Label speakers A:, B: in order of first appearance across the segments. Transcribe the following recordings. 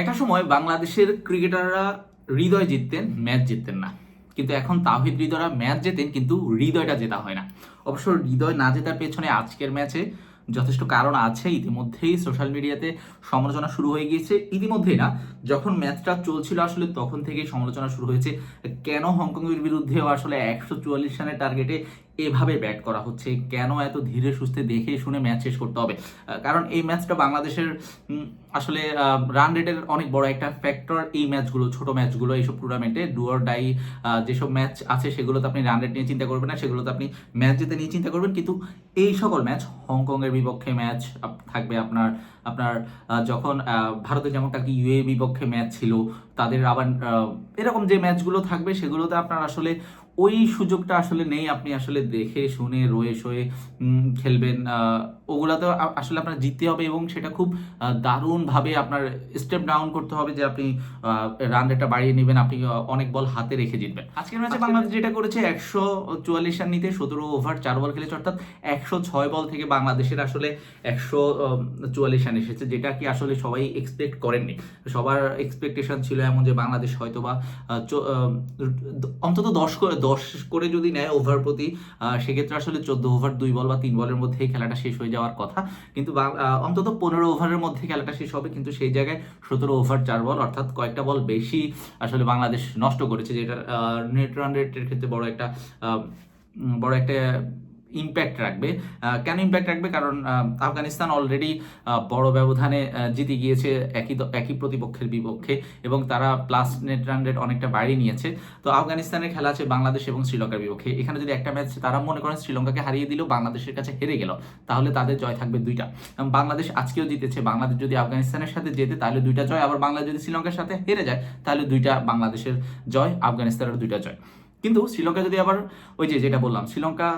A: একটা সময় বাংলাদেশের ক্রিকেটাররা হৃদয় জিততেন, ম্যাচ জিততেন না। কিন্তু এখন তাহিদ হৃদয়রা ম্যাচ জেতেন, কিন্তু হৃদয়টা জেতা হয় না। অবশ্য হৃদয় না জেতার পেছনে আজকের ম্যাচে যথেষ্ট কারণ আছে। ইতিমধ্যেই সোশ্যাল মিডিয়াতে সমালোচনা শুরু হয়ে গিয়েছে। ইতিমধ্যেই না, যখন ম্যাচটা চলছিল আসলে তখন থেকেই সমালোচনা শুরু হয়েছে। কেন হংকংয়ের বিরুদ্ধেও আসলে একশো চুয়াল্লিশ রানের টার্গেটে এভাবে ব্যাট করা হচ্ছে। কেন এত ধীরে সুস্থে দেখে শুনে ম্যাচ শেষ করতে হবে? কারণ এই ম্যাচটা বাংলাদেশের আসলে রান রেটের অনেক বড় একটা ফ্যাক্টর এই ম্যাচগুলো ছোট ম্যাচগুলো এইসব টুর্নামেন্টে ডুয়ার ডাই যেসব ম্যাচ আছে সেগুলোতে আপনি রান রেট নিয়ে চিন্তা করবেন না, সেগুলোতে আপনি ম্যাচ জিতে নিয়ে চিন্তা করবেন। কিন্তু এই সকল ম্যাচ হংকংয়ের বিপক্ষে ম্যাচ থাকবে আপনার আপনার যখন ভারতে ভারতের যেমন টাকি ইউএ বিপক্ষে ম্যাচ ছিল, তাদের আবার এরকম যে ম্যাচগুলো থাকবে সেগুলোতে আপনার আসলে ওই সুযোগটা আসলে নেই। আপনি আসলে দেখে শুনে, রয়ে শোয়ে খেলবেন ওগুলাতে আসলে আপনার জিততে হবে এবং সেটা খুব দারুণভাবে আপনার স্টেপ ডাউন করতে হবে যে আপনি রান রেটটা বাড়িয়ে নেবেন আপনি অনেক বল হাতে রেখে জিতবেন। আজকের ম্যাচে বাংলাদেশ যেটা করেছে একশো চুয়াল্লিশ রান নিতে সতেরো ওভার চার বল খেলেছে অর্থাৎ একশো ছয় বল থেকে বাংলাদেশের আসলে একশো চুয়াল্লিশ রান এসেছে যেটা কি আসলে সবাই এক্সপেক্ট করেননি। সবার এক্সপেকটেশন ছিল এমন যে বাংলাদেশ হয়তো বা অন্তত দশ করে দশ করে যদি নেয় ওভার প্রতি সেক্ষেত্রে আসলে চোদ্দ ওভার দুই বল বা তিন বলের মধ্যেই খেলাটা শেষ হয়ে যাওয়ার কথা। কিন্তু অন্তত পনেরো ওভারের মধ্যে খেলাটা শেষ হবে। কিন্তু সেই জায়গায় সতেরো ওভার চার বল অর্থাৎ কয়েকটা বল বেশি আসলে বাংলাদেশ নষ্ট করেছে যেটা নেট রান রেটের ক্ষেত্রে বড় একটা বড় একটা ইম্প্যাক্ট রাখবে। কেন ইম্প্যাক্ট রাখবে? কারণ আফগানিস্তান অলরেডি বড় ব্যবধানে জিতে গিয়েছে একই একই প্রতিপক্ষের বিপক্ষে এবং তারা প্লাস নেট রান রেট অনেকটা বাড়িয়ে নিয়েছে। তো আফগানিস্তানের খেলা আছে বাংলাদেশ এবং শ্রীলঙ্কার বিপক্ষে। এখানে যদি একটা ম্যাচ তারা মনে করেন শ্রীলঙ্কাকে হারিয়ে দিল বাংলাদেশের কাছে হেরে গেল, তাহলে তাদের জয় থাকবে দুইটা। বাংলাদেশ আজকেও জিতেছে। বাংলাদেশ যদি আফগানিস্তানের সাথে জেতে, তাহলে দুইটা জয়। আবার বাংলাদেশ যদি শ্রীলঙ্কার সাথে হেরে যায়, তাহলে দুইটা বাংলাদেশের জয় আফগানিস্তানের দুইটা জয়। কিন্তু শ্রীলঙ্কা যদি আবার ওই যে যেটা বললাম, শ্রীলঙ্কা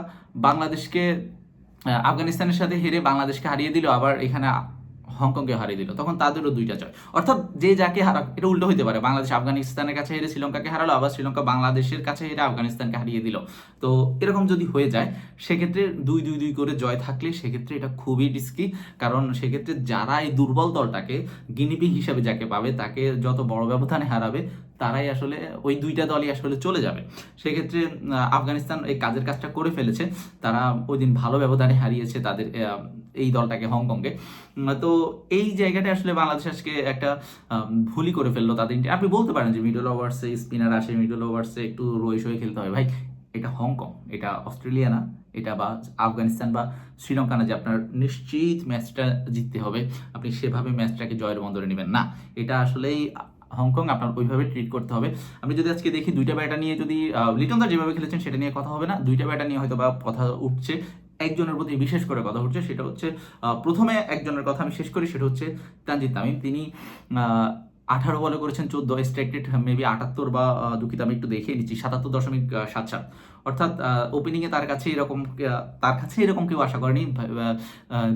A: বাংলাদেশকে আফগানিস্তানের সাথে হেরে বাংলাদেশকে হারিয়ে দিল আবার এখানে হংকংকে হারিয়ে দিল, তখন তাদেরও দুইটা জয়। অর্থাৎ যে যাকে হারা, এটা উল্টো হতে পারে। বাংলাদেশ আফগানিস্তানের কাছে হেরে শ্রীলঙ্কাকে হারালো, আবার শ্রীলঙ্কা বাংলাদেশের কাছে হেরে আফগানিস্তানকে হারিয়ে দিল। তো এরকম যদি হয়ে যায়, সেক্ষেত্রে দুই দুই দুই করে জয় থাকলে সেক্ষেত্রে এটা খুবই রিস্কি কারণ সেক্ষেত্রে যারা এই দুর্বল দলটাকে গিনিপিং হিসাবে যাকে পাবে, তাকে যত বড় ব্যবধানে হারাবে, তারাই আসলে ওই দুইটা দলই আসলে চলে যাবে। সেক্ষেত্রে আফগানিস্তান এই কাজের কাজটা করে ফেলেছে। তারা ওই দিন ভালো ব্যবধানে হারিয়েছে তাদের এই দলটাকে হংকংকে। তো এই জায়গাটা আসলে বাংলাদেশ আজকে একটা ভুলই করে ফেলল তাদের আপনি বলতে পারেন যে মিডল ওভার্সে স্পিনার আসে মিডল ওভার্সে একটু রয়ে সয়ে খেলতে হয় ভাই এটা হংকং এটা অস্ট্রেলিয়া না এটা বা আফগানিস্তান বা শ্রীলঙ্কা না যে আপনার নিশ্চিত ম্যাচটা জিততে হবে। আপনি সেভাবে ম্যাচটাকে জয়ের বন্দরে নেবেন না। এটা আসলেই হংকং আপনার ওইভাবে ট্রিট করতে হবে। আমি যদি আজকে দেখি দুইটা ব্যাটা নিয়ে যদি আহ, লিটন দাস যেভাবে খেলেছেন সেটা নিয়ে কথা হবে না। দুইটা ব্যাটা নিয়ে হয়তো বা কথা উঠছে। একজনের প্রতি বিশেষ করে কথা হচ্ছে সেটা হচ্ছে প্রথমে একজনের কথা আমি শেষ করি, সেটা হচ্ছে তানজিদ তামিম। তিনি আঠারো বলে করেছেন, চোদ্দ স্ট্রাইক রেট মেবি আটাত্তর বা দুঃখিত, আমি একটু দেখিয়ে নিচ্ছি সাতাত্তর দশমিক সাত সাত। অর্থাৎ ওপেনিংয়ে তার কাছে এরকম তার কাছে এরকম কেউ আশা করেনি।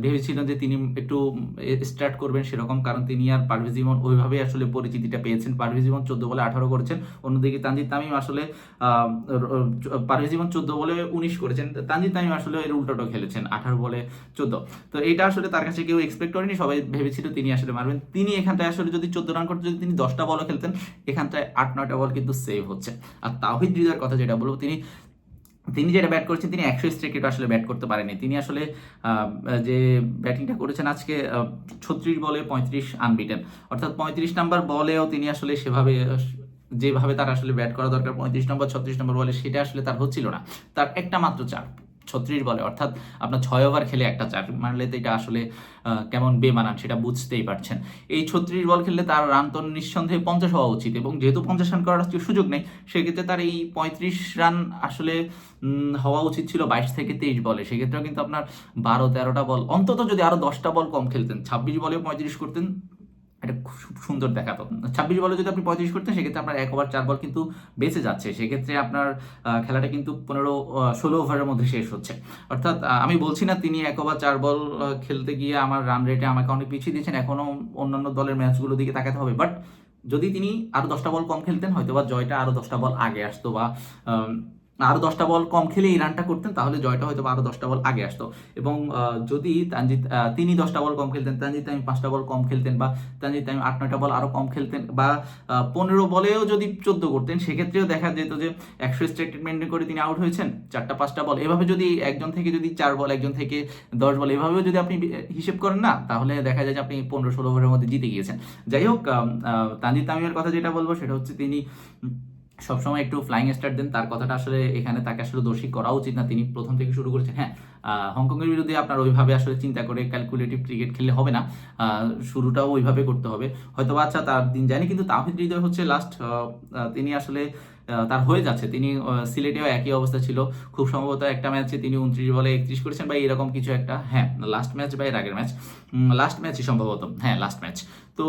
A: ভেবেছিলেন যে তিনি একটু স্টার্ট করবেন সেরকম, কারণ তিনি আর পারভেজ জীবন ওইভাবেই আসলে পরিচিতিটা পেয়েছেন। পারভেজ জীবন চোদ্দ বলে আঠারো করেছেন। অন্যদিকে তানজিদ তামিম আসলে পারভেজ জীবন চোদ্দ বলে উনিশ করেছেন। তানজিদ তামিম আসলে এর উল্টোটা খেলেছেন, আঠারো বলে চোদ্দ। তো এটা আসলে তার কাছে কেউ এক্সপেক্ট করেনি, সবাই ভেবেছিল তিনি আসলে মারবেন। তিনি এখানটায় আসলে যদি চোদ্দ রান করতে, যদি তিনি দশটা বলও খেলতেন, এখানটায় আট, নয়টা বল কিন্তু সেভ হচ্ছে। আর তাহিদ হৃদয়ের কথা যেটা বলব, তিনি তিনি যেটা ব্যাট করেছেন, তিনি একশো স্ট্রাইক আসলে ব্যাট করতে পারেনি তিনি আসলে যে ব্যাটিংটা করেছেন আজকে ছত্রিশ বলে পঁয়ত্রিশ আনবিটেন অর্থাৎ পঁয়ত্রিশ নাম্বার বলেও তিনি আসলে সেভাবে, যেভাবে তার আসলে ব্যাট করা দরকার, পঁয়ত্রিশ নম্বর ছত্রিশ নম্বর বলে, সেটা আসলে তার হচ্ছিল না। তার একটা মাত্র চার। ছত্রিশ বলে, অর্থাৎ আপনার ছয় ওভার খেলে একটা চার, মারলে তো এটা আসলে কেমন বেমানান সেটা বুঝতেই পারছেন। এই ছত্রিশ বল খেললে তার রান তো নিঃসন্দেহে পঞ্চাশ হওয়া উচিত এবং যেহেতু পঞ্চাশ রান করার সুযোগ নেই, সেক্ষেত্রে তার এই পঁয়ত্রিশ রান আসলে হওয়া উচিত ছিল বাইশ থেকে তেইশ বলে। সেক্ষেত্রেও কিন্তু আপনার বারো তেরোটা বল, অন্তত যদি আরও দশটা বল কম খেলতেন, ছাব্বিশ বলে পঁয়ত্রিশ করতেন এটা খুব সুন্দর দেখাতো ছাব্বিশ বলে যদি আপনি পঁয়ত্রিশ করতেন, সেক্ষেত্রে আপনার এক ওভার চার বল কিন্তু বেঁচে যাচ্ছে। সেক্ষেত্রে আপনার খেলাটা কিন্তু পনেরো ষোলো ওভারের মধ্যে শেষ হচ্ছে। অর্থাৎ আমি বলছি না তিনি এক ওভার চার বল খেলতে গিয়ে আমার রান রেটে আমাকে অনেক পিছিয়ে দিয়েছেন, এখনও অন্যান্য দলের ম্যাচগুলোর দিকে তাকাতে হবে। বাট যদি তিনি আরও দশটা বল কম খেলতেন হয়তো বা জয়টা আরও দশটা বল আগে আসতো বা আরও দশটা বল কম খেলে এই রানটা করতেন, তাহলে জয়টা হয়তো আরও দশটা বল আগে আসতো। এবং যদি তানজিৎ তিনি দশটা বল কম খেলতেন, তানজিৎ তামিম পাঁচটা বল কম খেলতেন বা তানজিৎ তামিম আট, নয়টা বল আরও কম খেলতেন বা পনেরো বলেও যদি চোদ্দ করতেন, সেক্ষেত্রেও দেখা যেত যে একশো স্ট্রাইক মেনটেন করে তিনি আউট হয়েছেন, চারটা, পাঁচটা বল। এভাবে যদি একজন থেকে যদি চার বল, একজন থেকে দশ বল, এভাবেও যদি আপনি হিসেব করেন না, তাহলে দেখা যায় যে আপনি পনেরো, ষোলো ওভারের মধ্যে জিতে গিয়েছেন। যাই হোক তানজিৎ তামিমের কথা যেটা বলব, সেটা হচ্ছে তিনি সবসময় একটু ফ্লাইং স্টার দেন। তার কথাটা আসলে এখানে তাকে আসলে দোষী করা উচিত না। তিনি প্রথম থেকে শুরু করেছেন। হ্যাঁ হংকংয়ের বিরুদ্ধে আপনার ওইভাবে আসলে চিন্তা করে ক্যালকুলেটিভ ক্রিকেট খেললে হবে না। শুরুটাও ওইভাবে করতে হবে। হয়তো আচ্ছা তার দিন যায়নি, কিন্তু তাহিদ হৃদয় হচ্ছে লাস্ট তিনি আসলে তার হয়ে যাচ্ছে। তিনি সিলেটেও একই অবস্থা ছিল। খুব সম্ভবত একটা ম্যাচে তিনি উনত্রিশ বলে একত্রিশ করেছেন বা এরকম কিছু একটা। হ্যাঁ লাস্ট ম্যাচ বা এর আগের ম্যাচ লাস্ট ম্যাচই সম্ভবত। হ্যাঁ লাস্ট ম্যাচ তো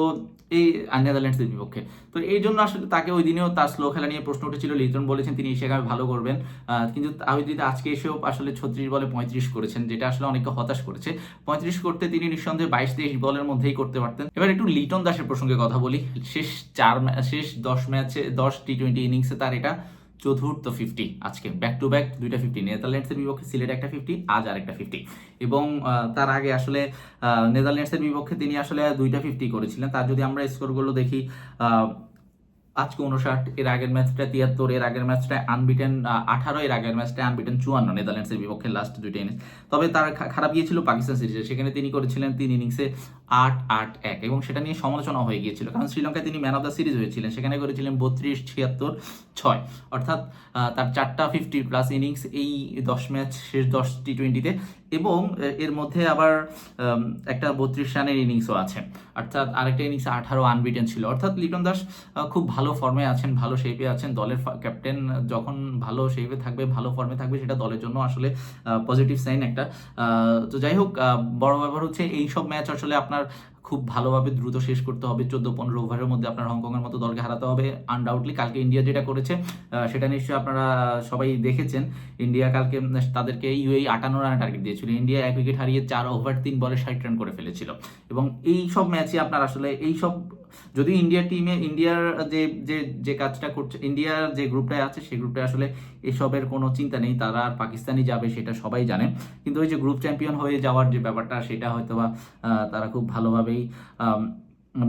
A: এই নেদারল্যান্ডসের বিপক্ষে। তো এই জন্য আসলে তাকে ওই দিনেও তার স্লো খেলা নিয়ে প্রশ্ন উঠেছিল। লিটন বলেছেন তিনি সেখানে ভালো করবেন। কিন্তু তাহিদ আজকে এসেও আসলে ছত্রিশ বলে পঁয়ত্রিশ করেছেন, যেটা আসলে অনেককে হতাশ করেছে। পঁয়ত্রিশ করতে তিনি নিঃসন্দেহে বাইশ তেইশ বলের মধ্যেই করতে পারতেন। এবার একটু লিটন দাসের প্রসঙ্গে কথা বলি। শেষ চার শেষ দশ ম্যাচে, দশ টি টোয়েন্টি ইনিংসে তার এটা চতুর্থ ফিফটি আজকে ব্যাক টু ব্যাক দুইটা ফিফটি নেদারল্যান্ডসের বিপক্ষে সিলেট একটা ফিফটি আজ আর একটা ফিফটি এবং তার আগে আসলে নেদারল্যান্ডসের বিপক্ষে তিনি আসলে দুইটা ফিফটি করেছিলেন। তার যদি আমরা স্কোরগুলো দেখি আজকে উনষাট এর আগের ম্যাচটা তিয়াত্তর, এর আগের ম্যাচটা আনবিটেন আঠারো, এর আগের ম্যাচটা আনবিটেন চুয়ান্ন নেদারল্যান্ডসের বিপক্ষে লাস্ট দুইটা ইনিংস তবে তার খারাপ গিয়েছিল পাকিস্তান সিরিজে, সেখানে তিনি করেছিলেন তিন ইনিংসে আট আট, এক এবং সেটা নিয়ে সমালোচনা হয়ে গিয়েছিল। কারণ শ্রীলঙ্কায় তিনি ম্যান অফ দ্য সিরিজ হয়েছিলেন, সেখানে করেছিলেন বত্রিশ, ছিয়াত্তর, ছয়। অর্থাৎ তার চারটা ফিফটি প্লাস ইনিংস এই দশ ম্যাচ শেষ দশ টি টোয়েন্টিতে এবং এর মধ্যে আবার একটা বত্রিশ রানের ইনিংসও আছে। অর্থাৎ আরেকটা ইনিংস আঠারো আনবিটেন ছিল। অর্থাৎ লিটন দাস খুব ভালো ফর্মে আছেন, ভালো শেপে আছেন, দলের ক্যাপ্টেন যখন ভালো শেপে থাকবে, ভালো ফর্মে থাকবে, সেটা দলের জন্য আসলে পজিটিভ সাইন একটা। তো যাই হোক বড় ব্যাপার হচ্ছে এইসব ম্যাচ আসলে আপনার খুব ভালোভাবে দ্রুত শেষ করতে হবে। চোদ্দ, পনেরো ওভারের মধ্যে আপনার হংকংয়ের মতো দলকে হারাতে হবে। আনডাউটলি কালকে ইন্ডিয়া যেটা করেছে সেটা নিশ্চয়ই আপনারা সবাই দেখেছেন। ইন্ডিয়া কালকে তাদেরকে ইউএই আটান্ন রানের টার্গেট দিয়েছিল। ইন্ডিয়া এক উইকেট হারিয়ে চার ওভার তিন বলে ষাট রান করে ফেলেছিল। এবং এই সব ম্যাচে আপনার আসলে এই সব, যদি ইন্ডিয়া টিমে ইন্ডিয়ার যে যে যে কাজটা করছে ইন্ডিয়ার যে গ্রুপটায় আছে, সেই গ্রুপটায় আসলে এসবের কোনো চিন্তা নেই, তারা আর পাকিস্তানি যাবে সেটা সবাই জানে। কিন্তু ওই যে গ্রুপ চ্যাম্পিয়ন হয়ে যাওয়ার যে ব্যাপারটা, সেটা হয়তো বা তারা খুব ভালোভাবেই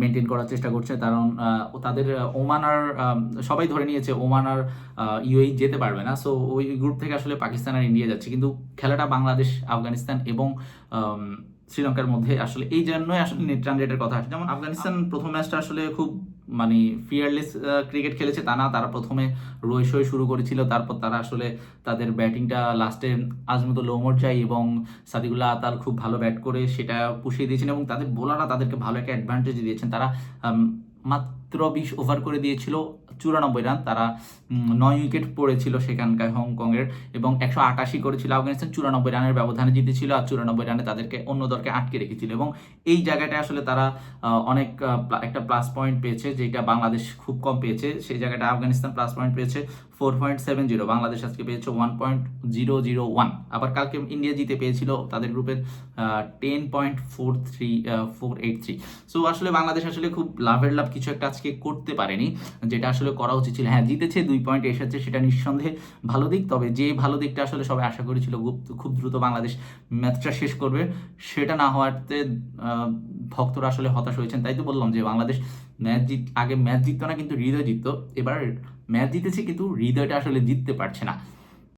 A: মেনটেন করার চেষ্টা করছে। কারণ তাদের ওমান আর সবাই ধরে নিয়েছে ওমান আর ইউএই যেতে পারবে না। সো ওই গ্রুপ থেকে আসলে পাকিস্তান আর ইন্ডিয়া যাচ্ছে। কিন্তু খেলাটা বাংলাদেশ, আফগানিস্তান এবং শ্রীলঙ্কার মধ্যে আসলে এই জন্যই আসলে নেট রান রেটের কথা আসে। যেমন আফগানিস্তান প্রথম ম্যাচটা আসলে খুব মানে ফিয়ারলেস ক্রিকেট খেলেছে তা না তারা প্রথমে রই সই শুরু করেছিল তারপর তারা আসলে তাদের ব্যাটিংটা লাস্টে আজমত লোমরজাই এবং সাদিকুল্লাহ আতাল খুব ভালো ব্যাট করে সেটা পুষিয়ে দিয়েছেন এবং তাদের বোলাররা তাদেরকে ভালো একটা অ্যাডভান্টেজ দিয়েছেন। তারা মাত্র বিশ ওভার করে দিয়েছিল। চুরানব্বই রান, তারা নয় উইকেট পড়েছিল সেখানকার হংকংয়ের এবং একশো আটাশি করেছিল আফগানিস্তান। চুরানব্বই রানের ব্যবধানে জিতেছিল আর চুরানব্বই রানে তাদেরকে অন্য দলকে আটকে রেখেছিল এবং এই জায়গাটায় আসলে তারা অনেক একটা প্লাস পয়েন্ট পেয়েছে, যেটা বাংলাদেশ খুব কম পেয়েছে। সেই জায়গাটা আফগানিস্তান প্লাস পয়েন্ট পেয়েছে। Four point seven zero Bangladesh আজকে পেয়েছে one point zero zero one আবার কালকে ইন্ডিয়া জিতে পেয়েছিল তাদের গ্রুপের ten point four three four eight three so আসলে বাংলাদেশ আসলে খুব লাভের লাভ কিছু একটা আজকে করতে পারেনি, যেটা আসলে করা উচিত ছিল। হ্যাঁ জিতেছে, দুই পয়েন্ট এসেছে, সেটা নিঃসন্দেহে ভালো দিক, তবে যে ভালো দিকটা আসলে সবাই আশা করেছিল খুব- দ্রুত বাংলাদেশ ম্যাচটা শেষ করবে, সেটা না হওয়াতে ভক্তরা আসলে হতাশ হয়েছেন। তাই তো বললাম যে বাংলাদেশ ম্যাচ জিত, আগে ম্যাচ জিততো না, কিন্তু হৃদয় জিততো। এবার ম্যাচ জিতেছে কিন্তু হৃদয়টা আসলে জিততে পারছে না।